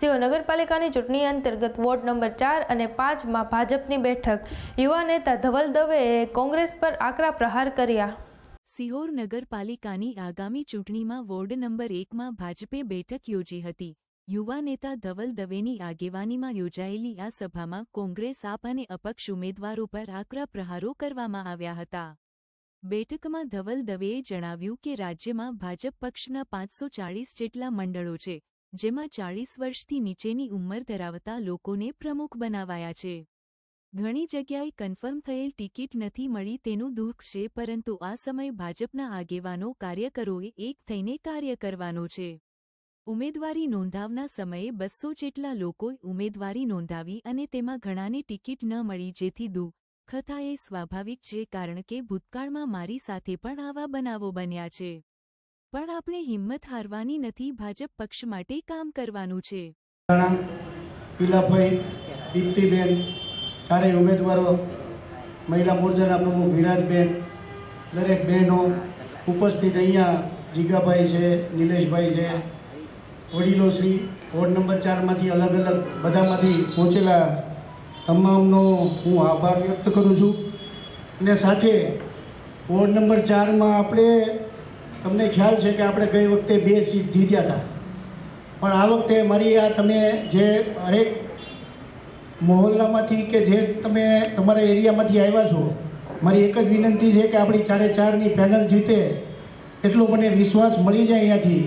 સિંહો નગરપાલિકાની ચૂંટણી અંતર્ગત વોર્ડ નંબર ચાર અને પાંચમાં ભાજપની બેઠક. યુવા નેતા ધવલ દવેએ કોંગ્રેસ પર આકરા પ્રહાર કર્યા. સિહોર નગરપાલિકાની આગામી ચૂંટણીમાં વોર્ડ નંબર એકમાં ભાજપે બેઠક યોજી હતી. યુવા નેતા ધવલ દવેની આગેવાનીમાં યોજાયેલી આ સભામાં કોંગ્રેસ આપ અને અપક્ષ ઉમેદવારો પર આકરા પ્રહારો કરવામાં આવ્યા હતા. બેઠકમાં ધવલ દવેએ જણાવ્યું કે રાજ્યમાં ભાજપ પક્ષના પાંચસો ચાળીસ જેટલા મંડળો છે. જેમાં ચાળીસ વર્ષથી નીચેની ઉંમર ધરાવતા લોકોને પ્રમુખ બનાવાયા છે. ઘણી જગ્યાએ કન્ફર્મ થયેલ ટિકિટ નથી મળી તેનું દુઃખ છે, પરંતુ આ સમય ભાજપના આગેવાનો કાર્યકરોએ એક થઈને કાર્ય કરવાનો છે. ઉમેદવારી નોંધાવના સમયે બસો જેટલા લોકોએ ઉમેદવારી નોંધાવી અને તેમાં ઘણાને ટિકિટ ન મળી જેથી દુઃખ થાય એ સ્વાભાવિક છે, કારણ કે ભૂતકાળમાં મારી સાથે પણ આવા બનાવો બન્યા છે. પણ આપણે હિંમત હારવાની નથી, ભાજપ પક્ષ માટે કામ કરવાનું છે. પીલાભાઈ, દીપ્તિબેન, ચારેય ઉમેદવારો, મહિલા મોરચાના પ્રમુખ વિરાજબેન, દરેક બહેનો ઉપસ્થિત અહીંયા જીગાભાઈ છે, નિલેશભાઈ છે, વડીલો શ્રી, વોર્ડ નંબર ચારમાંથી અલગ અલગ બધામાંથી પહોંચેલા તમામનો હું આભાર વ્યક્ત કરું છું. અને સાથે વોર્ડ નંબર ચારમાં આપણે તમને ખ્યાલ છે કે આપણે ગઈ વખતે બે સીટ જીત્યા હતા. પણ આ વખતે મારી આ તમે જે હરેક મહોલ્લામાંથી કે જે તમે તમારા એરિયામાંથી આવ્યા છો, મારી એક જ વિનંતી છે કે આપણી ચારે ચારની પેનલ જીતે. એટલો મને વિશ્વાસ મળી જાય અહીંયાથી.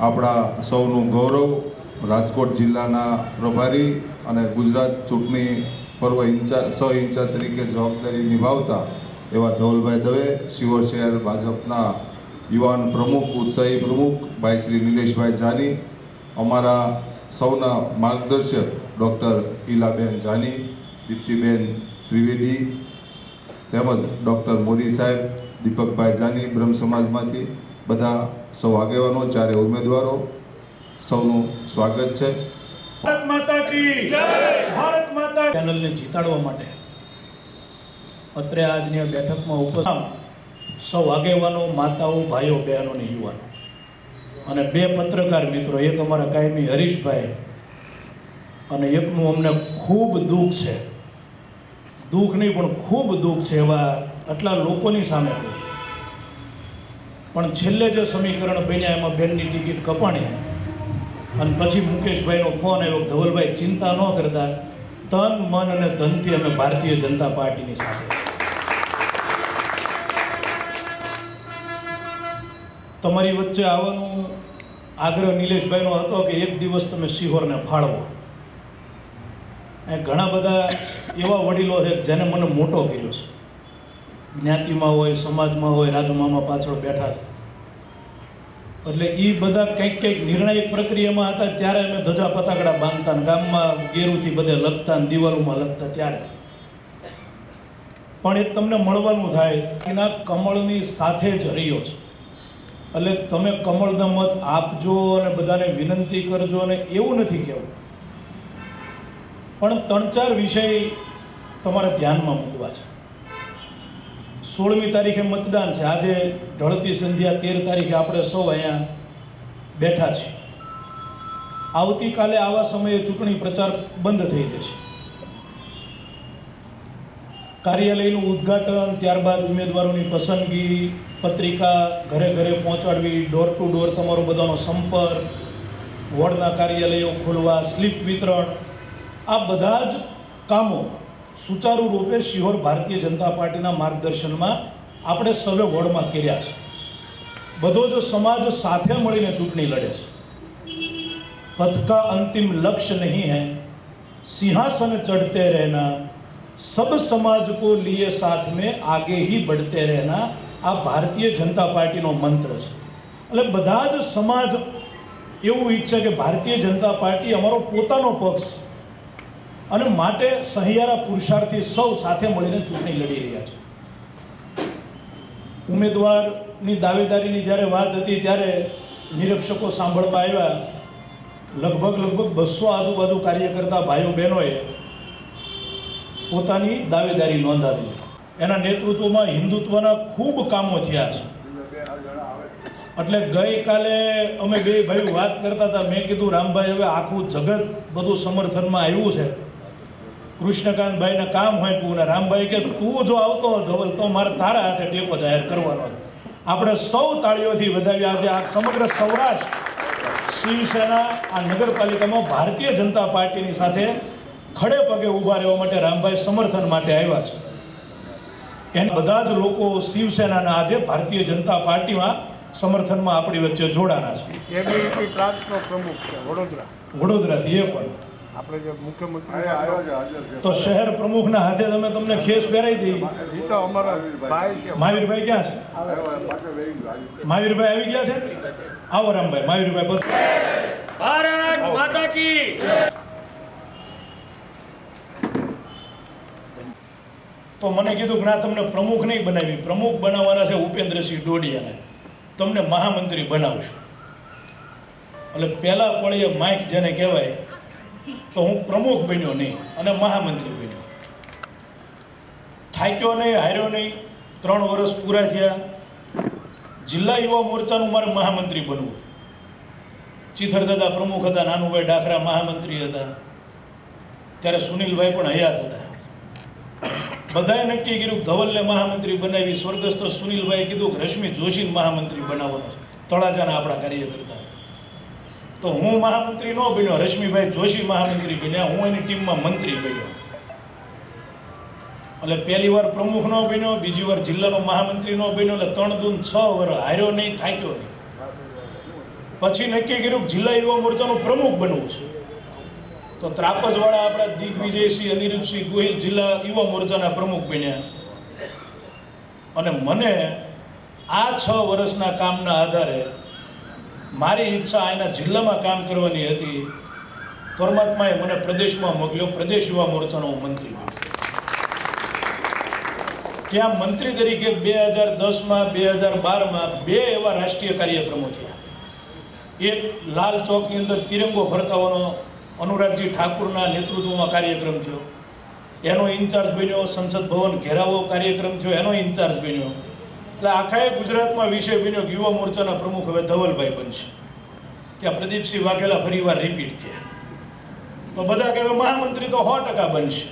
આપણા સૌનું ગૌરવ રાજકોટ જિલ્લાના પ્રભારી અને ગુજરાત ચૂંટણી પર્વ ઇન્ચાર્જ સહ ઇન્ચાર્જ તરીકે જવાબદારી નિભાવતા એવા ધવલભાઈ દવે શિવર શહેર ભાજપના યુવાન પ્રમુખ ઉત્સાહી પ્રમુખ ભાઈ શ્રી નિલેશભાઈ જાની, અમારા સૌના માર્ગદર્શક ડૉક્ટર ઈલાબેન જાની, દીપ્તિબેન ત્રિવેદી, તેમજ ડૉક્ટર મોરી સાહેબ, દીપકભાઈ જાની, બ્રહ્મ સમાજમાંથી બધા સૌ આગેવાનો, ચારે ઉમેદવારો, સૌનું સ્વાગત છે. ભારત માતા ચેનલને જીતાડવા માટે અત્રે આજની બેઠકમાં ઉપસ્થિત સૌ આગેવાનો, માતાઓ, ભાઈઓ, બહેનો અને યુવાનો. અને બે પત્રકાર મિત્રો, એક અમારા કાયમી હરીશભાઈ અને એકનું અમને ખૂબ દુઃખ છે. દુઃખ નહીં, પણ ખૂબ દુઃખ છે એવા આટલા લોકોની સામે કહું છું. પણ છેલ્લે જે સમીકરણ બન્યા, એમાં બેનની ટિકિટ કપાણી અને પછી મુકેશભાઈનો ફોન આવ્યો ધવલભાઈ, ચિંતા ન કરતા, તન, મન અને ધનથી અમે ભારતીય જનતા પાર્ટીની સાથે તમારી વચ્ચે આવવાનું આગ્રહ નિલેશભાઈનો હતો કે એક દિવસ તમે સિહોરને ફાળવો. ઘણા બધા એવા વડીલો છે જેને મને મોટો કર્યો છે. જ્ઞાતિમાં હોય, સમાજમાં હોય, રાજુમામા પાછળ બેઠા છે. એટલે એ બધા કંઈક કંઈક નિર્ણાયક પ્રક્રિયામાં હતા, ત્યારે અમે ધજા પતાકડા બાંધતા ગામમાં ગેરુથી બધે લખતા ને દિવાલોમાં લખતા ત્યારે. પણ એ તમને મળવાનું થાય. એના કમળની સાથે જ રહ્યો છે. એટલે તમે કમળના મત આપજો અને બધાને વિનંતી કરજો અને એવું નથી કહેવું. પણ ત્રણ ચાર વિષય તમારે ધ્યાનમાં મૂકવા છે. સોળમી તારીખે મતદાન છે. આજે ઢળતી સંધ્યા તેર તારીખે આપણે સૌ અહીંયા બેઠા છીએ. આવતીકાલે આવા સમયે ચૂંટણી પ્રચાર બંધ થઈ જશે. કાર્યાલયનું ઉદ્ઘાટન, ત્યારબાદ ઉમેદવારોની પસંદગી, પત્રિકા ઘરે ઘરે પહોંચાડવી ડોર ટુ ડોર તમારો બધાનો સંપર્ક, વોર્ડના કાર્યાલયો ખોલવા, સ્લીપ વિતરણ, આ બધા જ કામો સુચારુરૂપે શિહોર ભારતીય જનતા પાર્ટીના માર્ગદર્શનમાં આપણે સૌએ વોર્ડમાં કર્યા છે. બધો જ સમાજ સાથે મળીને ચૂંટણી લડે છે. પથ અંતિમ લક્ષ્ય નહીં હૈ, સિંહાસન ચડતે રહેના सब समाज को लिए साथ में आगे ही बढ़ते रहना આ ભારતીય જનતા પાર્ટીનો મંત્ર છે એટલે બધા જ સમાજ એવું ઈચ્છે કે ભારતીય જનતા પાર્ટી અમારો પોતાનો પક્ષ છે અને માટે સહિયારા પુરુષાર્થી સૌ સાથે મળીને ચૂંટણી લડી રહ્યા છે ઉમેદવારની દાવેદારીની જ્યારે વાત હતી ત્યારે નિરીક્ષકો સાંભળવા આવ્યા લગભગ લગભગ બસો આજુબાજુ કાર્યકર્તા ભાઈઓ બહેનોએ પોતાની દાવેદારી નોંધાવી એના નેતૃત્વમાં હિન્દુત્વના ખૂબ કામો થયા છે. એટલે ગઈકાલે અમે બે ભાઈ વાત કરતા હતા, મેં કીધું, રામભાઈ, હવે આખું જગત બધું સમર્થનમાં આવ્યું છે. કૃષ્ણકાંતભાઈને કામ હોય ને રામભાઈ કે, તું જો આવતો ધવલ તો મારે તારા હાથે ટેકો જાહેર કરવાનો આપણે સૌ તાળીઓથી વધાવી આજે આ સમગ્ર સૌરાષ્ટ્ર શિવસેના આ નગરપાલિકામાં ભારતીય જનતા પાર્ટીની સાથે ખડે પગે ઊભા રહેવા માટે રામભાઈ સમર્થન માટે આવ્યા છે. એને બધા જ લોકો શિવસેનાના આજે ભારતીય જનતા પાર્ટીમાં સમર્થનમાં આપણી વચ્ચે જોડાના છે. એબીવીપી ટ્રાન્સનો પ્રમુખ છે વડોદરા. વડોદરાથી એ પણ. આપણે જે મુખ્યમંત્રી તો શહેર પ્રમુખના હાથે તમે તમને ખેસ પહેરાવી દઈ તો અમારા ભાઈ મહાવીરભાઈ ક્યાં છે? મહાવીરભાઈ આવી ગયા છે? આવો રામભાઈ મહાવીરભાઈ બસ ભારત માતા કી તો મને કીધું કે ના, તમને પ્રમુખ નહીં બનાવી. પ્રમુખ બનાવવાના છે ઉપેન્દ્રસિંહ ડોડિયાને તમને મહામંત્રી બનાવશું. એટલે પહેલા પળીએ માઇક જેને કહેવાય, તો હું પ્રમુખ બન્યો નહીં અને મહામંત્રી બન્યો. થાક્યો નહીં, હાર્યો નહીં, ત્રણ વર્ષ પૂરા થયા. જિલ્લા યુવા મોરચાનું મારે મહામંત્રી બનવું હતું. ચિથર દાદા પ્રમુખ હતા, નાનુભાઈ ડાખરા મહામંત્રી હતા. ત્યારે સુનિલભાઈ પણ હયાત હતા. બધાએ નક્કી કર્યું ધવલને મહામંત્રી બનાવી. સ્વર્ગસ્થ સુનિલભાઈ કીધું કે રશ્મિ જોશીને મહામંત્રી બનાવવાનો તળાજાના આપણા કાર્યકર્તા. તો હું મહામંત્રી ન બન્યો, રશ્મિભાઈ જોશી મહામંત્રી બન્યા, હું એની ટીમમાં મંત્રી બન્યો. એટલે પહેલી વાર પ્રમુખ ન બન્યો, બીજી વાર જિલ્લાનો મહામંત્રી ન બન્યો, એટલે ત્રણ દૂન છ વર્ષ હાર્યો નહીં, થાક્યો નહીં. પછી નક્કી કર્યું જિલ્લા યુવા મોરચાનું પ્રમુખ બનવું છે. તો ત્રાપજવાળા આપણા દિગ્વિજયસિંહ અનિરુદ્ધસિંહ ગોહિલ જિલ્લા યુવા મોરચાના પ્રમુખ બન્યા. અને મને આ છ વર્ષના કામના આધારે મારી ઈચ્છા એના જિલ્લામાં કામ કરવાની હતી. પરમાત્માએ મને પ્રદેશમાં મોકલ્યો, પ્રદેશ યુવા મોરચાનો મંત્રી બન્યો. ત્યાં મંત્રી તરીકે બે હજાર દસમાં, બે હજાર બારમાં બે એવા રાષ્ટ્રીય કાર્યક્રમો થયા. એક લાલ ચોકની અંદર તિરંગો ફરકાવવાનો અનુરાગજી ઠાકુરના નેતૃત્વમાં કાર્યક્રમ થયો. એનો ઇન્ચાર્જ બન્યો સંસદ ભવન ઘેરાવો કાર્યક્રમ થયો, એનો ઇન્ચાર્જ બન્યો. એટલે આખાએ ગુજરાતમાં વિષય બન્યો કે યુવા મોરચાના પ્રમુખ હવે ધવલભાઈ બનશે. કે પ્રદીપસિંહ વાઘેલા ફરીવાર રિપીટ થયા. તો બધા કહેવાય મહામંત્રી તો સો ટકા બનશે.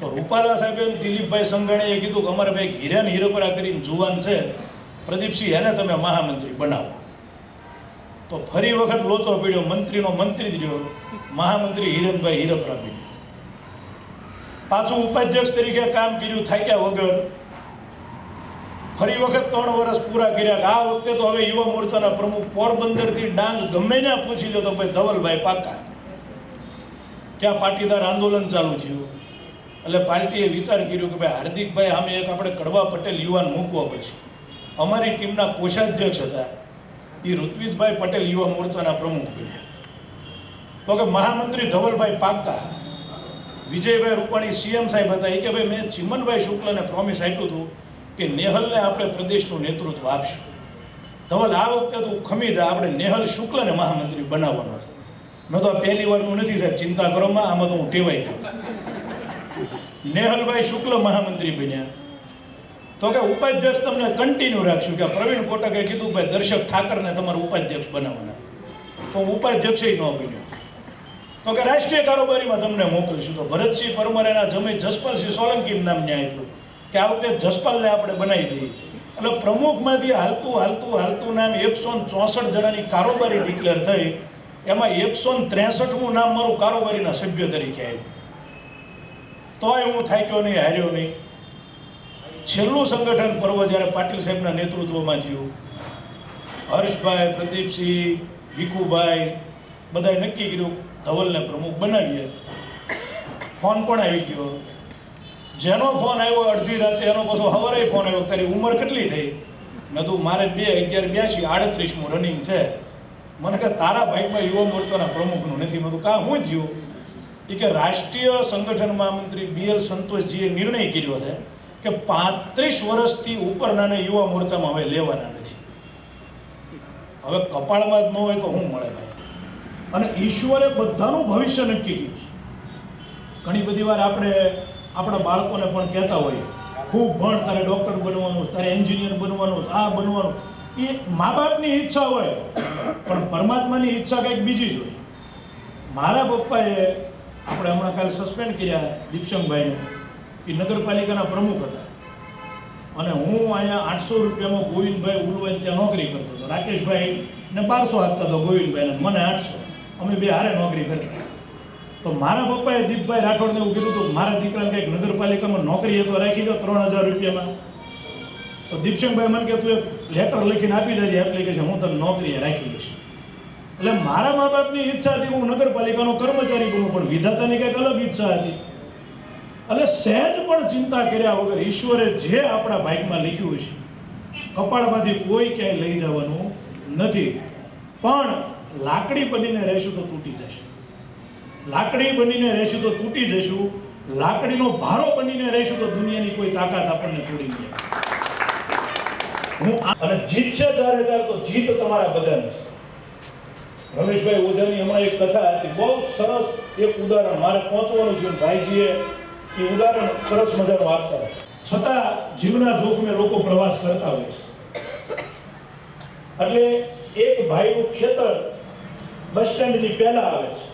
તો રૂપાલા સાહેબે દિલીપભાઈ સંઘાણીએ કીધું કે અમારે ભાઈ હિરાન હિરપરા કરીને જુવાન છે. પ્રદીપસિંહ, એને તમે મહામંત્રી બનાવો. તો ફરી વખત લોચો પીડ્યો, મંત્રીનો મંત્રી જ રહ્યો. મહામંત્રી હિરણભાઈ હિરપરા બન્યો પાછું ઉપાધ્યક્ષ તરીકે કામ કર્યું થાક્યા વગર ફરી વખત ત્રણ વર્ષ પૂરા કર્યા. આ વખતે તો હવે યુવા મોરચાના પ્રમુખ પોરબંદરથી ડાંગ ગમે ને પૂછી લો તો ભાઈ ધવલભાઈ પાકા. ક્યાં પાટીદાર આંદોલન ચાલુ થયું. એટલે પાર્ટીએ વિચાર કર્યો કે ભાઈ હાર્દિકભાઈ સામે એક આપણે કડવા પટેલ યુવાન મૂકવા પડશે. અમારી ટીમના કોષાધ્યક્ષ હતા. એ ઋત્વિજભાઈ પટેલ યુવા મોરચાના પ્રમુખ બન્યા. તો કે મહામંત્રી ધવલભાઈ પાકતા, વિજયભાઈ રૂપાણી સીએમ સાહેબ હતા એ કે ભાઈ મેં ચિમનભાઈ શુક્લને પ્રોમિસ આપ્યું હતું કે નેહલને આપણે પ્રદેશનું નેતૃત્વ આપશું. ધવલ, આ વખતે તું ખમી જા આપણે નેહલ શુક્લને મહામંત્રી બનાવવાનો છે. મેં તો આ પહેલી વારનું નથી સાહેબ, ચિંતા કરોમાં આમાં તો હું ટેવાઈ ગયો નેહલભાઈ શુક્લ મહામંત્રી બન્યા. તો કે ઉપાધ્યક્ષ તમને કન્ટિન્યુ રાખશું. કે પ્રવીણ કોટકે કીધું ભાઈ દર્શક ઠાકરને તમારે ઉપાધ્યક્ષ બનાવવાના. તો હું ઉપાધ્યક્ષ ન બન્યો. તો કે રાષ્ટ્રીય કારોબારીમાં તમને મોકલીશું. તો ભરતસિંહ પરમારેના જમી જસપાલસિંહ સોલંકી નામને આપ્યું. કે આ વખતે જસપાલને આપણે બનાવી દઈએ. એટલે પ્રમુખમાંથી હાલતું હાલતું હાલતું નામ એકસો ચોસઠ જણાની કારોબારી ડિક્લેર થઈ. એમાં એકસો ત્રેસઠમું નામ મારું કારોબારીના સભ્ય તરીકે આવ્યું. તોય હું થાક્યો નહીં, હાર્યો નહીં. છેલ્લું સંગઠન પર્વ જ્યારે પાટીલ સાહેબના નેતૃત્વમાં થયું, હર્ષભાઈ, પ્રદીપસિંહ, ભીખુભાઈ, બધાએ નક્કી કર્યું, ધવલને પ્રમુખ બનાવીએ. ફોન પણ આવી ગયો. જેનો ફોન આવ્યો અડધી રાતે, એનો પાછો હવારે ફોન આવ્યો તારી ઉંમર કેટલી થઈ? મેં મારે બે અગિયાર બ્યાસી આડત્રીસમું રનિંગ છે. મને કે તારા ભાઈમાં યુવા મોરચાના પ્રમુખનું નથી. મેં કા, હું થયું? એ કે રાષ્ટ્રીય સંગઠન મહામંત્રી બી એલ સંતોષજીએ નિર્ણય કર્યો છે. કે પાંત્રીસ વર્ષથી ઉપરનાને યુવા મોરચામાં હવે લેવાના નથી. હવે કપાળમાં જ ન હોય તો હું મળે અને ઈશ્વરે બધાનું ભવિષ્ય નક્કી કર્યું છે. ઘણી બધી વાર આપણે આપણા બાળકોને પણ કહેતા હોઈએ, ખૂબ ભણ, તારે ડૉક્ટર બનવાનું તારે એન્જિનિયર બનવાનું આ બનવાનું. એ મા બાપની ઈચ્છા હોય, પણ પરમાત્માની ઈચ્છા કંઈક બીજી જ હોય. મારા પપ્પાએ આપણે હમણાં કાલે સસ્પેન્ડ કર્યા દીપશંકભાઈને. એ નગરપાલિકાના પ્રમુખ હતા. અને હું અહીંયા આઠસો રૂપિયામાં ગોવિંદભાઈ ઉલવાઈ ત્યાં નોકરી કરતો હતો. રાકેશભાઈ ને બારસો આપતા હતો ગોવિંદભાઈને મને આઠસો. અમે બે હારે નોકરી કરતા. તો મારા પપ્પાએ દીપભાઈ રાઠોડને એવું કીધું હતું, મારા દીકરાને કંઈક નગરપાલિકામાં નોકરી હતો રાખી દો ત્રણ હજાર રૂપિયામાં. તો દીપશંકભાઈ મને કે તું એક લેટર લખીને આપી દેજે એપ્લિકેશન હું તને નોકરીએ રાખી લઈશ એટલે મારા મા બાપની ઈચ્છા હતી હું નગરપાલિકાનો કર્મચારી બનું, પણ વિધાતાની કંઈક અલગ ઈચ્છા હતી. એટલે સહેજ પણ ચિંતા કર્યા વગર ઈશ્વરે જે આપણા ભાગમાં લખ્યું છે, કપાળમાંથી કોઈ ક્યાંય લઈ જવાનું નથી. પણ લાકડી બનીને રહેશું તો તૂટી જશું. લાકડી બનીને રહેશું તો તૂટી જશું. લાકડીનો ભારો બનીને રહેશું તો દુનિયાની કોઈ તાકાત આપણને તોડી નહીં હું અને જીતશે ચાર તો જીત તમારા બધાની છે. રમેશભાઈ ઓઝાની હમણાં એક કથા હતી. બહુ સરસ એક ઉદાહરણ. મારે પહોંચવાનું છે. ભાઈજીએ એ ઉદાહરણ સરસ મજાનું આપતા છતાં જીવના જોખમે લોકો પ્રવાસ કરતા હોય છે. એટલે એક ભાઈનું ખેતર બસ સ્ટેન્ડની પહેલા આવે છે.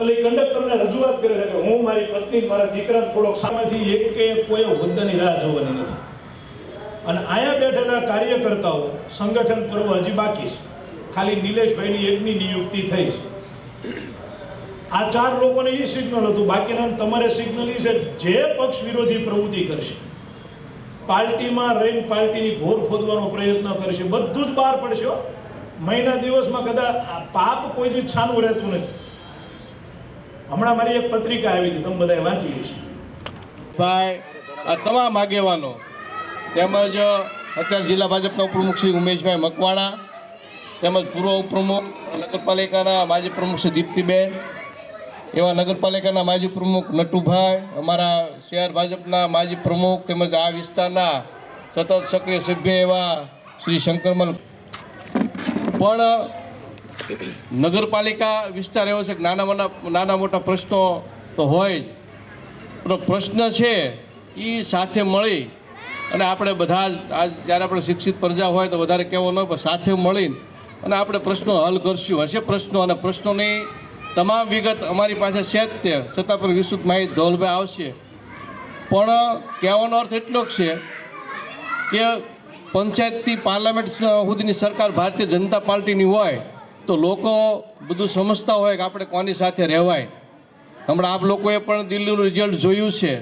એટલે કંડક્ટરને રજૂઆત કરે છે કે હું મારી પત્ની મારા દીકરાને થોડોક સામેથી એક કે કોઈ હોદ્દાની રાહ જોવાની નથી. અને અહીંયા બેઠેલા કાર્યકર્તાઓ સંગઠન પર્વ હજી બાકી છે. ખાલી નિલેશભાઈની એકની નિયુક્તિ થઈ છે. આ ચાર લોકોને એ સિગ્નલ હતું. બાકીના તમારે સિગ્નલ એ છે જે પક્ષ વિરોધી પ્રવૃત્તિ કરશે. પાર્ટીમાં રહીને પાર્ટીની ઘોર ખોદવાનો પ્રયત્ન કરશે. બધું જ બહાર પડશે મહિના દિવસમાં કદાચ પાપ કોઈથી છાનું રહેતું નથી. હમણાં મારી એક પત્રિકા આવી હતી. તમે બધાએ વાંચી હશે. ભાઈ, આ તમામ આગેવાનો તેમજ અત્યારે જિલ્લા ભાજપના ઉપપ્રમુખ શ્રી ઉમેશભાઈ મકવાણા તેમજ પૂર્વ ઉપપ્રમુખ નગરપાલિકાના માજી પ્રમુખ શ્રી દીપ્તિબેન એવા નગરપાલિકાના માજી પ્રમુખ નટુભાઈ અમારા શહેર ભાજપના માજી પ્રમુખ તેમજ આ વિસ્તારના સતત સક્રિય સભ્ય એવા શ્રી શંકરમલ. પણ નગરપાલિકા વિસ્તાર એવો છે કે નાના મોટા નાના મોટા પ્રશ્નો તો હોય જ. પ્રશ્ન છે એ સાથે મળી અને આપણે બધા જ આજ જ્યારે આપણે શિક્ષિત પ્રજા હોય તો વધારે કહેવું ન હોય, પણ સાથે મળીને અને આપણે પ્રશ્નો હલ કરશું. હશે પ્રશ્નો અને પ્રશ્નોની તમામ વિગત અમારી પાસે છે જ તે. છતાં પણ વિસ્તૃત માહિતી ધોલભાઈ આવશે. પણ કહેવાનો અર્થ એટલો જ છે કે પંચાયતથી પાર્લામેન્ટ સુધીની સરકાર ભારતીય જનતા પાર્ટીની હોય તો લોકો બધું સમજતા હોય કે આપણે કોની સાથે રહેવાય. હમણાં આપ લોકોએ પણ દિલ્હીનું રિઝલ્ટ જોયું છે.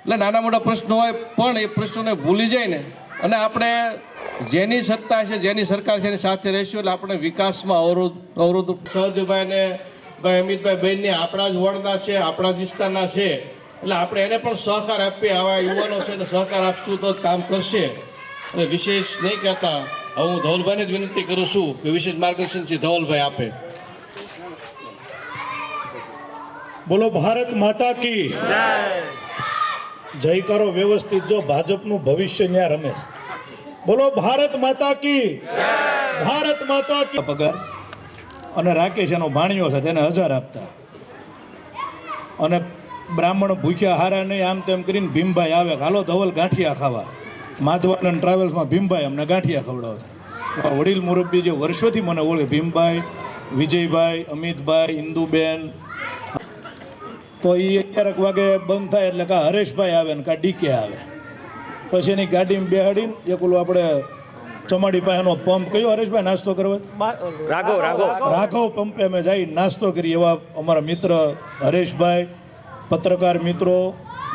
એટલે નાના મોટા પ્રશ્નો હોય પણ એ પ્રશ્નોને ભૂલી જાય ને અને આપણે જેની સત્તા છે જેની સરકાર છે એની સાથે રહીશું એટલે આપણે વિકાસમાં અવરોધ અવરોધ સહજભાઈને ભાઈ અમિતભાઈ બહેનને આપણા જ વોર્ડના છે આપણા જ વિસ્તારના છે. એટલે આપણે એને પણ સહકાર આપીએ આવા યુવાનો છે તો સહકાર આપશું તો કામ કરશે. અને વિશેષ નહીં કહેતા હવે હું ધવલભાઈને જ વિનંતી કરું છું કે વિશેષ માર્ગદર્શન શ્રી ધવલભાઈ આપે. બોલો ભારત માતા કી. જય. કરો વ્યવસ્થિત જો ભાજપનું ભવિષ્ય ન્યા રમેશ બોલો, ભારત માતા કી ભારત માતા કી પગાર અને રાકેશ એનો ભાણિયો છે, તેને હજાર આપતા. અને બ્રાહ્મણ ભૂખ્યા હારા નહીં, આમ તેમ કરીને ભીમભાઈ આવે. હાલો, ધવલ ગાંઠિયા ખાવા. માધવાનંદ ટ્રાવેલ્સમાં ભીમભાઈ અમને ગાંઠિયા ખવડાવતા વડીલ મુરબ્બી જે વર્ષોથી મને ઓળખે, ભીમભાઈ, વિજયભાઈ, અમિતભાઈ, ઇન્દુબેન. તો એ અગિયારક વાગે બંધ થાય એટલે કાં હરેશભાઈ આવે ને કાં ડીકે આવે. પછી એની ગાડીમાં બેહાડીને એક ઓલું આપણે ચમાડી પાસેનો પંપ કયો? હરેશભાઈ નાસ્તો કરવા? રાઘવ રાઘવ. રાઘવ પંપે અમે જઈ નાસ્તો કરી એવા અમારા મિત્ર હરેશભાઈ પત્રકાર મિત્રો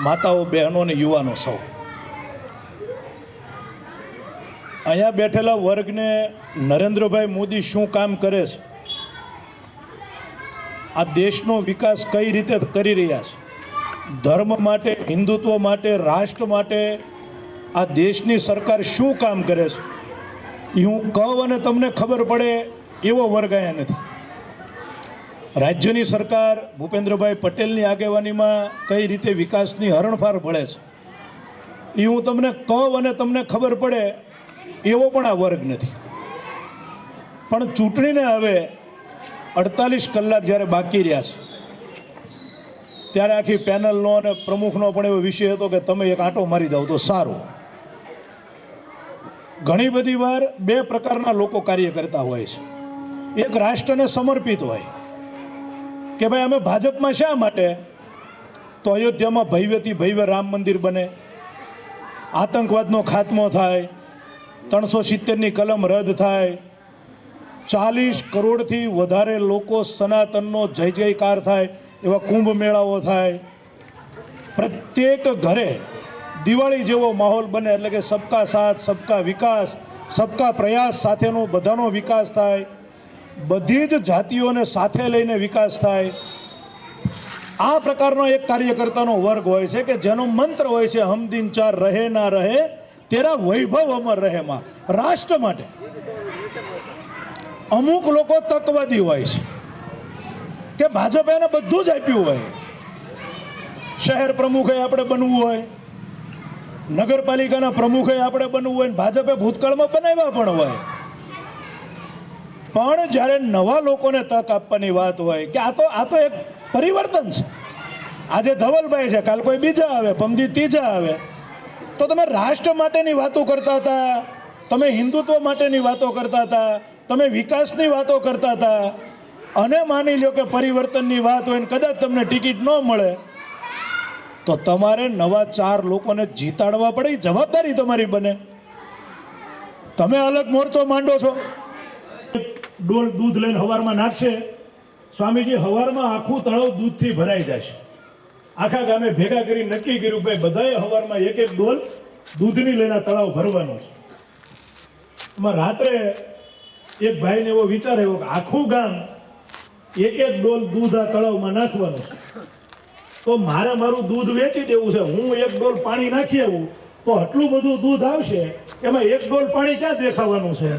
માતાઓ બહેનો અને યુવાનો સૌ. અહીંયા બેઠેલા વર્ગને નરેન્દ્રભાઈ મોદી શું કામ કરે છે? આ દેશનો વિકાસ કઈ રીતે કરી રહ્યા છે? ધર્મ માટે, હિન્દુત્વ માટે, રાષ્ટ્ર માટે આ દેશની સરકાર શું કામ કરે છે? એ હું કહું અને તમને ખબર પડે એવો વર્ગ અહીંયા નથી. રાજ્યની સરકાર ભૂપેન્દ્રભાઈ પટેલની આગેવાનીમાં કઈ રીતે વિકાસની હરણફાર ભળે છે? એ હું તમને કહું અને તમને ખબર પડે એવો પણ આ વર્ગ નથી. પણ ચૂંટણીને હવે અડતાલીસ કલાક જ્યારે બાકી રહ્યા છે, ત્યારે આખી પેનલનો અને પ્રમુખનો પણ એવો વિષય હતો કે તમે એક આંટો મારી જાઓ તો સારું. ઘણી બધી વાર બે પ્રકારના લોકો કાર્ય કરતા હોય છે. એક રાષ્ટ્રને સમર્પિત હોય કે ભાઈ અમે ભાજપમાં શા માટે? તો અયોધ્યામાં ભવ્યથી ભવ્ય રામ મંદિર બને, આતંકવાદનો ખાત્મો થાય, ત્રણસો સિત્તેરની કલમ રદ થાય ચાલીસ કરોડથી વધારે લોકો સનાતનનો જય જયકાર થાય એવા કુંભ મેળાઓ થાય. પ્રત્યેક ઘરે દિવાળી જેવો માહોલ બને એટલે કે સબકા સાથ, સબકા વિકાસ, સબકા પ્રયાસ સાથેનો બધાનો વિકાસ થાય. બધી જ જાતિઓને સાથે લઈને વિકાસ થાય. આ પ્રકારનો એક કાર્યકર્તાનો વર્ગ હોય છે કે જેનો મંત્ર હોય છે હમદિન ચાર રહે ના રહે, તેરા વૈભવ અમર રહે માં. રાષ્ટ્ર માટે અમુક લોકો તકવાદી હોય છે. કે ભાજપે એને બધું જ આપ્યું હોય. શહેર પ્રમુખે આપણે બનવું હોય, નગરપાલિકાના પ્રમુખે આપણે બનવું હોય ભાજપે ભૂતકાળમાં બનાવ્યા પણ હોય. પણ જ્યારે નવા લોકોને તક આપવાની વાત હોય, કે આ તો આ તો એક પરિવર્તન છે. આજે ધવલભાઈ છે, કાલ કોઈ બીજા આવે પમદી ત્રીજા આવે. તો તમે રાષ્ટ્ર માટેની વાતો કરતા હતા. તમે હિન્દુત્વ માટેની વાતો કરતા હતા, તમે વિકાસની વાતો કરતા હતા. અને માની લો કે પરિવર્તનની વાત હોય ને કદાચ તમને ટિકિટ ન મળે, તો તમારે નવા ચાર લોકોને જીતાડવા પડે જવાબદારી તમારી બને. તમે અલગ મોરચો માંડો છો. ડોલ દૂધ લઈને હવારમાં નાખશે, સ્વામીજી હવારમાં આખું તળાવ દૂધથી ભરાઈ જશે. આખા ગામે ભેગા કરી નક્કી કર્યું ભાઈ બધાએ હવારમાં એક એક ડોલ દૂધની લઈને તળાવ ભરવાનો છે. એમાં રાત્રે એક ભાઈને એવો વિચાર આવ્યો કે આખું ગામ એક એક ડોલ દૂધ આ તળાવમાં નાખવાનું છે. તો મારે મારું દૂધ વેચી દેવું છે. હું એક ડોલ પાણી નાખી આવું, તો આટલું બધું દૂધ આવશે, એમાં એક ડોલ પાણી ક્યાં દેખાવાનું છે?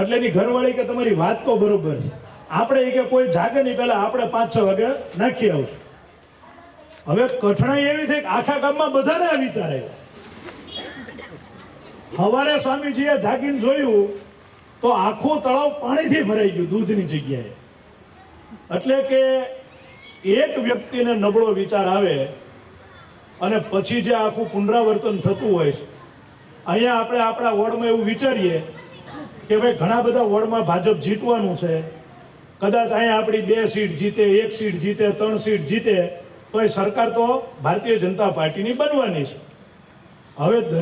એટલે એની ઘરવાળી કે તમારી વાત તો બરોબર છે. આપણે કે કોઈ જાગે નહીં, પહેલાં આપણે પાંચ છ વાગે નાખી આવશું. હવે કઠણાઈ એવી થઈ કે આખા ગામમાં બધાને આ વિચાર સવારે સ્વામીજીએ જાગીને જોયું તો આખું તળાવ પાણીથી ભરાઈ ગયું દૂધની જગ્યાએ. એટલે કે એક વ્યક્તિને નબળો વિચાર આવે અને પછી જે આખું પુનરાવર્તન થતું હોય છે, અહીંયા આપણે આપણા વોર્ડમાં એવું વિચારીએ કે ભાઈ ઘણા બધા વોર્ડમાં ભાજપ જીતવાનું છે. કદાચ અહીંયા આપણી બે સીટ જીતે, એક સીટ જીતે, ત્રણ સીટ જીતે, તો એ સરકાર તો ભારતીય જનતા પાર્ટીની બનવાની છે. હવે દરેક